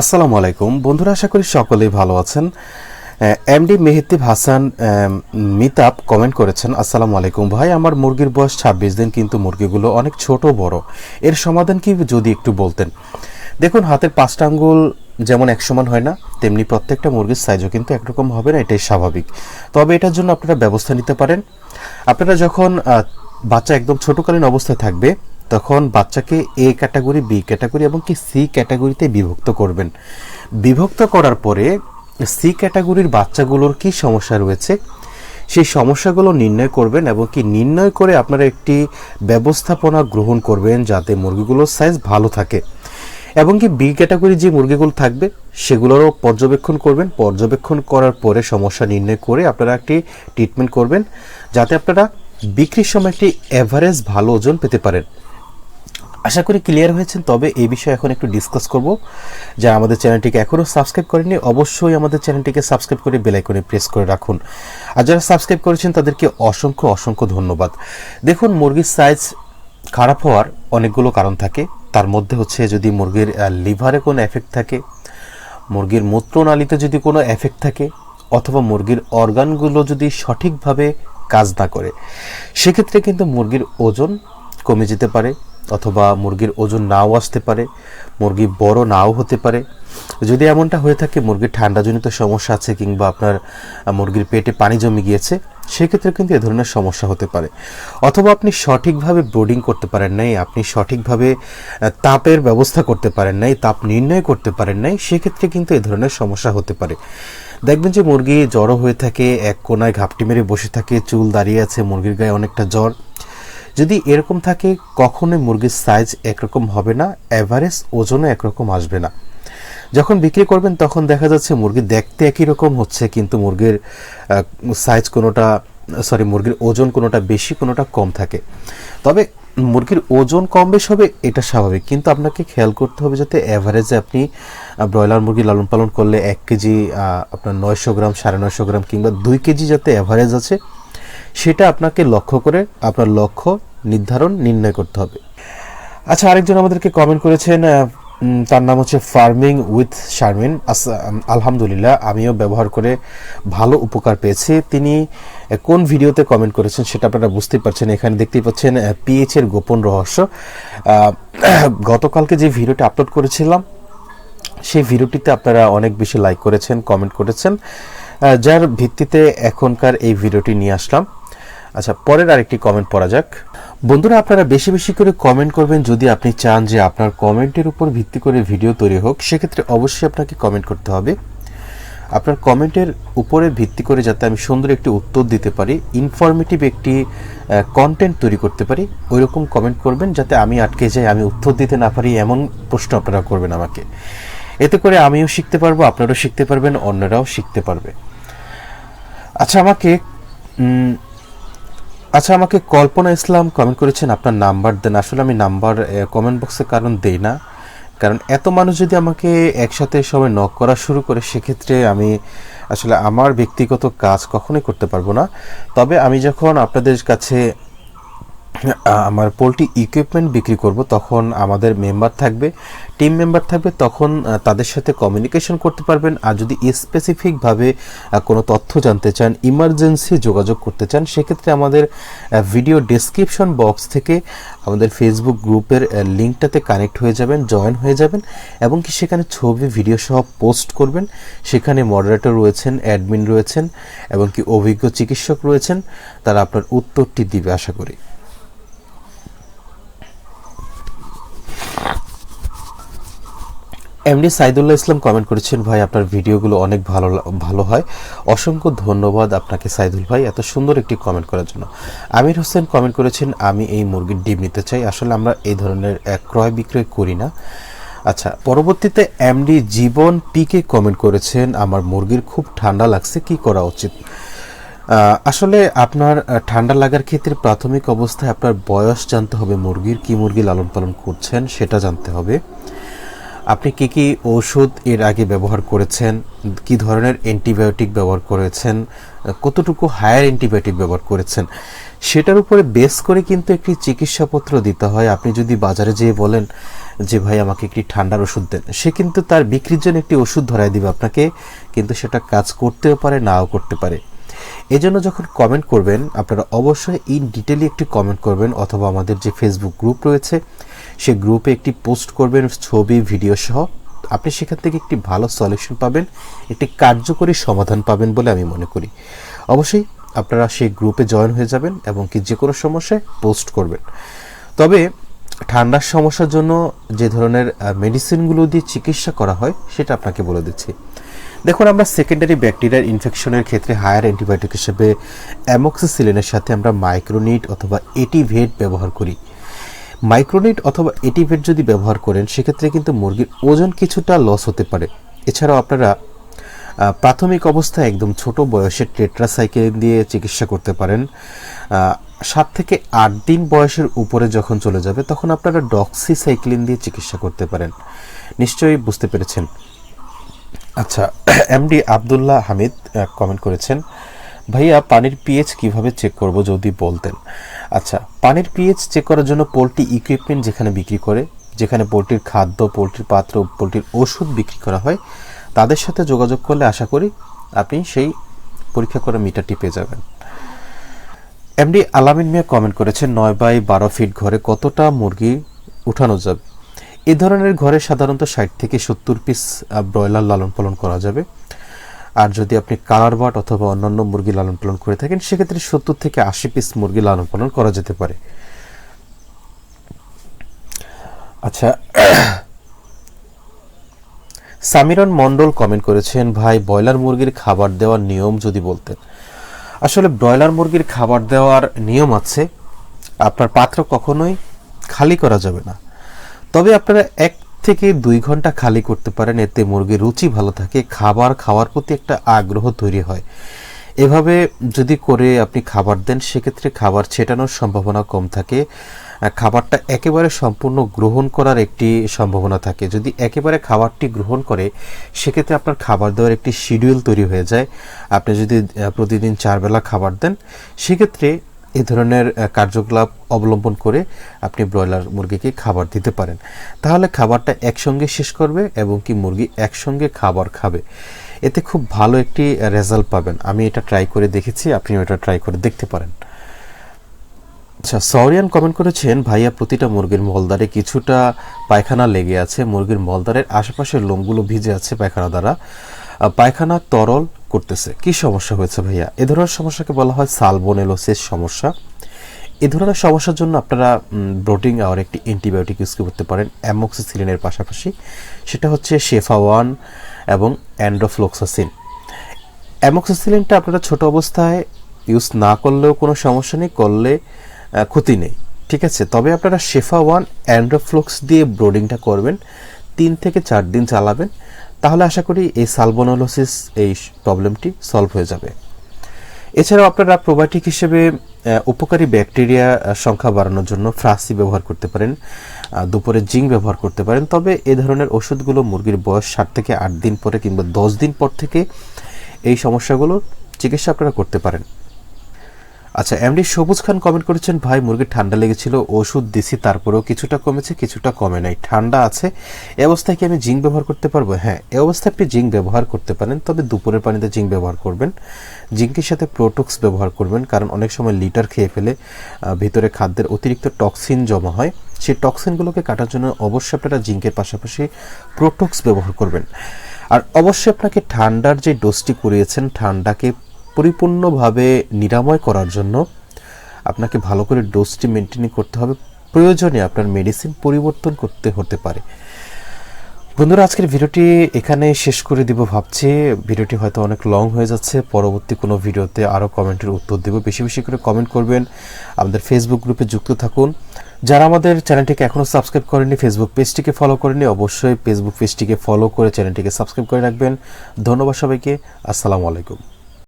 আসসালামু আলাইকুম। বন্ধুরা, আশা করি সকলেই ভালো আছেন। এমডি মেহেতিব হাসান মিতাব কমেন্ট করেছেন, আসসালামু আলাইকুম ভাই, আমার মুরগির বয়স ছাব্বিশ দিন, কিন্তু মুরগিগুলো অনেক ছোট বড়। এর সমাধান কি, যদি একটু বলতেন? দেখুন, হাতের পাঁচটা আঙ্গুল যেমন এক সমান হয় না, তেমনি প্রত্যেকটা মুরগির সাইজও কিন্তু একরকম হবে না, এটাই স্বাভাবিক। তবে এটার জন্য আপনারা ব্যবস্থা নিতে পারেন। আপনারা যখন বাচ্চা একদম ছোটকালীন অবস্থায় থাকবে তখন বাচ্চাকে এ ক্যাটাগরি, বি ক্যাটাগরি এবং কি সি ক্যাটাগরিতে বিভক্ত করবেন। বিভক্ত করার পরে সি ক্যাটাগরির বাচ্চাগুলোর কি সমস্যা রয়েছে, সেই সমস্যাগুলো নির্ণয় করবেন এবং কি নির্ণয় করে আপনারা একটি ব্যবস্থাপনা গ্রহণ করবেন যাতে মুরগিগুলোর সাইজ ভালো থাকে। এবং কি বি ক্যাটাগরি যে মুরগিগুলো থাকবে, সেগুলোরও পর্যবেক্ষণ করবেন। পর্যবেক্ষণ করার পরে সমস্যা নির্ণয় করে আপনারা একটি ট্রিটমেন্ট করবেন, যাতে আপনারা বিক্রির সময় একটি অ্যাভারেজ ভালো ওজন পেতে পারেন। আশা করি ক্লিয়ার হয়েছেন। তবে এই বিষয়ে এখন একটু ডিসকাস করব। যারা আমাদের চ্যানেলটিকে এখনও সাবস্ক্রাইব করেনি অবশ্যই আমাদের চ্যানেলটিকে সাবস্ক্রাইব করে বেলাইকনে প্রেস করে রাখুন। আর যারা সাবস্ক্রাইব করেছেন, তাদেরকে অসংখ্য অসংখ্য ধন্যবাদ। দেখুন, মুরগির সাইজ খারাপ হওয়ার অনেকগুলো কারণ থাকে। তার মধ্যে হচ্ছে যদি মুরগির লিভারে কোনো এফেক্ট থাকে, মুরগির মূত্রনালীতে যদি কোনো এফেক্ট থাকে, অথবা মুরগির অর্গানগুলো যদি সঠিকভাবে কাজ না করে, সেক্ষেত্রে কিন্তু মুরগির ওজন কমে যেতে পারে। অথবা মুরগির ওজন নাও আসতে পারে, মুরগি বড় নাও হতে পারে। যদি এমনটা হয়ে থাকে, মুরগির ঠান্ডাজনিত সমস্যা আছে কিংবা আপনার মুরগির পেটে পানি জমে গিয়েছে, সেক্ষেত্রে কিন্তু এ ধরনের সমস্যা হতে পারে। অথবা আপনি সঠিকভাবে ব্রোডিং করতে পারেন নাই, আপনি সঠিকভাবে তাপের ব্যবস্থা করতে পারেন নাই, তাপ নির্ণয় করতে পারেন নাই, সেক্ষেত্রে কিন্তু এ ধরনের সমস্যা হতে পারে। দেখবেন যে মুরগি জ্বরও হয়ে থাকে, এক কোনায় ঘাপটি মেরে বসে থাকে, চুল দাঁড়িয়ে আছে, মুরগির গায়ে অনেকটা জ্বর। যদি এরকম থাকে, কখনোই মুরগির সাইজ একরকম হবে না অ্যাভারেজ ওজনও একরকম আসবে না। যখন বিক্রি করবেন, তখন দেখা যাচ্ছে মুরগি দেখতে একই রকম হচ্ছে, কিন্তু মুরগির সাইজ কোনোটা সরি মুরগির ওজন কোনোটা বেশি, কোনোটা কম থাকে। তবে মুরগির ওজন কম বেশ হবে, এটা স্বাভাবিক। কিন্তু আপনাকে খেয়াল করতে হবে যাতে অ্যাভারেজে আপনি ব্রয়লার মুরগি লালন পালন করলে এক কেজি আপনার নয়শো গ্রাম, সাড়ে নয়শো গ্রাম কিংবা দুই কেজি যাতে অ্যাভারেজ আছে সেটা আপনাকে লক্ষ্য করে আপনার লক্ষ্য নির্ধারণ, নির্ণয় করতে হবে। আচ্ছা আরেকজন আমাদেরকে কমেন্ট করেছেন তার নাম হচ্ছে ফার্মিং উইথ শারমিন আলহামদুলিল্লাহ, আমিও ব্যবহার করে ভালো উপকার পেয়েছি। তিনি কোন ভিডিওতে কমেন্ট করেছেন সেটা আপনারা বুঝতেই পারছেন। এখানে দেখতেই পাচ্ছেন পিএইচ এর গোপন রহস্য। গতকালকে যে ভিডিওটা আপলোড করেছিলাম, সেই ভিডিওটিতে আপনারা অনেক বেশি লাইক করেছেন কমেন্ট করেছেন। যার ভিত্তিতে এখনকার এই ভিডিওটি নিয়ে আসলাম। আচ্ছা পরের আরেকটি কমেন্ট পড়া যাক। বন্ধুরা, আপনারা বেশি বেশি করে কমেন্ট করবেন যদি আপনি চান যে আপনার কমেন্টের উপর ভিত্তি করে ভিডিও তৈরি হোক, সেক্ষেত্রে অবশ্যই আপনাকে কমেন্ট করতে হবে। আপনার কমেন্টের উপরে ভিত্তি করে যাতে আমি সুন্দর একটি উত্তর দিতে পারি ইনফরমেটিভ একটি কন্টেন্ট তৈরি করতে পারি ওই রকম কমেন্ট করবেন যাতে আমি আটকে যাই, আমি উত্তর দিতে না পারি, এমন প্রশ্ন আপনারা করবেন আমাকে। এতে করে আমিও শিখতে পারব, আপনারাও শিখতে পারবেন, অন্যরাও শিখতে পারবে। আচ্ছা আমাকে আচ্ছা আমাকে কল্পনা ইসলাম কমেন্ট করেছেন, আপনার নাম্বার দেন। আসলে আমি নাম্বার কমেন্ট বক্সে কারণ দেই না। কারণ এত মানুষ যদি আমাকে একসাথে সবাই নক করা শুরু করে, সেক্ষেত্রে আমি আসলে আমার ব্যক্তিগত কাজ কখনোই করতে পারব না। তবে আমি যখন আপনাদের কাছে আমার পোলট্রি ইকুইপমেন্ট বিক্রি করব, তখন আমাদের মেম্বার থাকবে টিম মেম্বার থাকবে, তখন তাদের সাথে কমিউনিকেশন করতে পারবেন। আর যদি স্পেসিফিকভাবে কোনো তথ্য জানতে চান ইমার্জেন্সি যোগাযোগ করতে চান, সেক্ষেত্রে আমাদের ভিডিও ডেসক্রিপশন বক্স থেকে আমাদের ফেসবুক গ্রুপের লিঙ্কটাতে কানেক্ট হয়ে যাবেন জয়েন হয়ে যাবেন, এবং কি সেখানে ছবি ভিডিও সহ পোস্ট করবেন। সেখানে মডারেটর রয়েছেন অ্যাডমিন রয়েছেন, এবং কি অভিজ্ঞ চিকিৎসক রয়েছেন, তারা আপনার উত্তরটি দিবে, আশা করি। এমনি সাইদুল্লাহ ইসলাম কমেন্ট করেছেন, ভাই, আপনার ভিডিওগুলো অনেক ভালো ভালো হয়। অসংখ্য ধন্যবাদ আপনাকে সাইদুল ভাই এত সুন্দর একটি কমেন্ট করার জন্য। আমির হোসেন কমেন্ট করেছেন, আমি এই মুরগির ডিম নিতে চাই। আসলে আমরা এই ধরনের ক্রয় বিক্রয় করি না। আচ্ছা পরবর্তীতে এমডি জীবন পিকে কমেন্ট করেছেন, আমার মুরগির খুব ঠান্ডা লাগছে, কি করা উচিত? আসলে আপনার ঠান্ডা লাগার ক্ষেত্রে প্রাথমিক অবস্থায় আপনার বয়স জানতে হবে মুরগির কি মুরগি লালন পালন করছেন, সেটা জানতে হবে। আপনি কি কি ওষুধ এর আগে ব্যবহার করেছেন? কি ধরনের অ্যান্টিবায়োটিক ব্যবহার করেছেন? কতটুকু হায়ার অ্যান্টিবায়োটিক ব্যবহার করেছেন? সেটার উপরে বেস করে কিন্তু একটি চিকিৎসাপত্র দিতে হয়। আপনি যদি বাজারে যেয়ে বলেন যে, ভাই, আমাকে একটি ঠান্ডার ওষুধ দেন। সে কিন্তু তার বিক্রির জন্য একটি ওষুধ ধরাই দিবে আপনাকে, কিন্তু সেটা কাজ করতেও পারে, নাও করতে পারে। এজন্য যখন কমেন্ট করবেন, আপনারা অবশ্যই ইন ডিটেলি একটি কমেন্ট করবেন অথবা আমাদের যে ফেসবুক গ্রুপ রয়েছে সেই গ্রুপে একটি পোস্ট করবেন, ছবি ভিডিও সহ। আপনি সেখান থেকে একটি ভালো সলিউশন পাবেন, একটি কার্যকরী সমাধান পাবেন বলে আমি মনে করি। অবশ্যই আপনারা সেই গ্রুপে জয়েন হয়ে যাবেন এবং কি যে কোনো সমস্যায় পোস্ট করবেন। তবে ঠান্ডার সমস্যার জন্য যে ধরনের মেডিসিনগুলো দিয়ে চিকিৎসা করা হয়, সেটা আপনাকে বলে দিচ্ছি। দেখুন, আমরা সেকেন্ডারি ব্যাকটেরিয়ার ইনফেকশনের ক্ষেত্রে হায়ার অ্যান্টিবায়োটিক হিসেবে অ্যামোক্সিসিলিনের সাথে আমরা মাইক্রোনিট অথবা এটিভেট ব্যবহার করি। মাইক্রোনিট অথবা এটিভেট যদি ব্যবহার করেন, সেক্ষেত্রে কিন্তু মুরগির ওজন কিছুটা লস হতে পারে। এছাড়াও আপনারা প্রাথমিক অবস্থায় একদম ছোট বয়সে টেট্রাসাইকেলিন দিয়ে চিকিৎসা করতে পারেন। সাত থেকে আট দিন বয়সের উপরে যখন চলে যাবে, তখন আপনারা ডক্সিসাইক্লিন দিয়ে চিকিৎসা করতে পারেন। নিশ্চয়ই বুঝতে পেরেছেন। আচ্ছা এমডি আবদুল্লাহ হামিদ কমেন্ট করেছেন, ভাইয়া, পানির পিএইচ কীভাবে চেক করব যদি বলতেন? আচ্ছা পানির পিএইচ চেক করার জন্য পোলট্রি ইকুইপমেন্ট যেখানে বিক্রি করে, যেখানে পোলট্রির খাদ্য, পোলট্রির পাত্র, পোলট্রির ওষুধ বিক্রি করা হয়, তাদের সাথে যোগাযোগ করলে আশা করি আপনি সেই পরীক্ষা করা মিটারটি পেয়ে যাবেন। এমডি আলামিন মিয়া কমেন্ট করেছেন, নয় বাই বারো ফিট ঘরে কতটা মুরগি উঠানো যাবে? এ ধরনের ঘরে সাধারণত ষাট থেকে সত্তর পিস ব্রয়লার লালন পালন করা যাবে। আর যদি আপনি কালার বাট অথবা অন্যান্য মুরগি লালন পালন করে থাকেন, সেক্ষেত্রে সত্তর থেকে আশি পিস মুরগি লালন পালন করা যেতে পারে। আচ্ছা সামিরন মন্ডল কমেন্ট করেছেন, ভাই, ব্রয়লার মুরগির খাবার দেওয়ার নিয়ম যদি বলতেন। আসলে ব্রয়লার মুরগির খাবার দেওয়ার নিয়ম আছে, আপনার পাত্র কখনোই খালি করা যাবে না। তবে আপনারা এক থেকে দুই ঘণ্টা খালি করতে পারেন, এতে মুরগির রুচি ভালো থাকে, খাবার খাওয়ার প্রতি একটা আগ্রহ তৈরি হয়। এভাবে যদি করে আপনি খাবার দেন, সেক্ষেত্রে খাবার ছেটানোর সম্ভাবনা কম থাকে। খাবারটা একেবারে সম্পূর্ণ গ্রহণ করার একটি সম্ভাবনা থাকে। যদি একেবারে খাবারটি গ্রহণ করে, সেক্ষেত্রে আপনার খাবার দেওয়ার একটি শিডিউল তৈরি হয়ে যায়। আপনি যদি প্রতিদিন চার বেলা খাবার দেন, সেক্ষেত্রে এ ধরনের কার্যকলাপ অবলম্বন করে আপনি ব্রয়লার মুরগিকে খাবার দিতে পারেন। তাহলে খাবারটা একসঙ্গে শেষ করবে এবং কি মুরগি একসঙ্গে খাবার খাবে। এতে খুব ভালো একটি রেজাল্ট পাবেন। আমি এটা ট্রাই করে দেখেছি আপনি এটা ট্রাই করে দেখতে পারেন। আচ্ছা সরিয়ান কমেন্ট করেছেন, ভাইয়া, প্রতিটা মুরগির মলদারে কিছুটা পায়খানা লেগে আছে। মুরগির মলদারের আশেপাশের লোমগুলো ভিজে আছে পায়খানা দ্বারা। পায়খানা তরল করতেছে। কি সমস্যা হয়েছে ভাইয়া? এ ধরনের সমস্যাকে বলা হয় সালবোনেলোসিস সমস্যা। এ ধরনের সমস্যার জন্য আপনারা ব্রোটিং আর একটি অ্যান্টিবায়োটিক ইউজ করতে পারেন, অ্যামোক্সিসিলিনের পাশাপাশি। সেটা হচ্ছে শেফা ওয়ান এবং অ্যান্ড্রোফ্লোক্সাসিন অ্যামোক্সিসিলিনটা আপনারা ছোট অবস্থায় ইউজ না করলেও কোনো সমস্যা নেই, করলে ক্ষতি নেই। ঠিক আছে? তবে আপনারা শেফা ওয়ান অ্যান্ড্রোফ্লোক্স দিয়ে ব্রোডিংটা করবেন, তিন থেকে চার দিন চালাবেন। তাহলে আশা করি এই সালবোনোলোসিস এই প্রবলেমটি সলভ হয়ে যাবে। এছাড়াও আপনারা প্রোবায়োটিক হিসেবে উপকারী ব্যাকটেরিয়া সংখ্যা বাড়ানোর জন্য ফ্রাসি ব্যবহার করতে পারেন দুপুরে জিঙ্ক ব্যবহার করতে পারেন। তবে এ ধরনের ওষুধগুলো মুরগির বয়স ষাট থেকে আট দিন পরে কিংবা দশ দিন পর থেকে এই সমস্যাগুলো চিকিৎসা আপনারা করতে পারেন। আচ্ছা এমডি সবুজ খান কমেন্ট করেছেন, ভাই, মুরগির ঠান্ডা লেগেছিল, ওষুধ দিছি, তারপরেও কিছুটা কমেছে, কিছুটা কমে নাই। ঠান্ডা আছে, এ অবস্থায় কি আমি জিঙ্ক ব্যবহার করতে পারব? হ্যাঁ এ অবস্থায় আপনি জিঙ্ক ব্যবহার করতে পারেন, তবে দুপুরের পানিতে জিঙ্ক ব্যবহার করবেন। জিঙ্কের সাথে প্রোটক্স ব্যবহার করবেন, কারণ অনেক সময় লিটার খেয়ে ফেলে ভিতরে খাদ্যের অতিরিক্ত টক্সিন জমা হয়। সেই টক্সিনগুলোকে কাটার জন্য অবশ্যই আপনারা জিঙ্কের পাশাপাশি প্রোটক্স ব্যবহার করবেন। আর অবশ্যই আপনাকে ঠান্ডার যে ডোজটি করিয়েছেন, ঠান্ডাকে পরিপূর্ণভাবে নিরাময় করার জন্য আপনাকে ভালো করে ডোজটি মেনটেন করতে হবে। প্রয়োজনে আপনার মেডিসিন পরিবর্তন করতে হতে পারে। বন্ধুরা, আজকের ভিডিওটি এখানে শেষ করে দিব ভাবছি। ভিডিওটি হয়তো অনেক লং হয়ে যাচ্ছে। পরবর্তী কোনো ভিডিওতে আরও কমেন্টের উত্তর দেব। বেশি বেশি করে কমেন্ট করবেন। আমাদের ফেসবুক গ্রুপে যুক্ত থাকুন। যারা আমাদের চ্যানেলটিকে এখনও সাবস্ক্রাইব করেনি ফেসবুক পেজটিকে ফলো করেনি অবশ্যই ফেসবুক পেজটিকে ফলো করে চ্যানেলটিকে সাবস্ক্রাইব করে রাখবেন। ধন্যবাদ সবাইকে। আসসালামু আলাইকুম।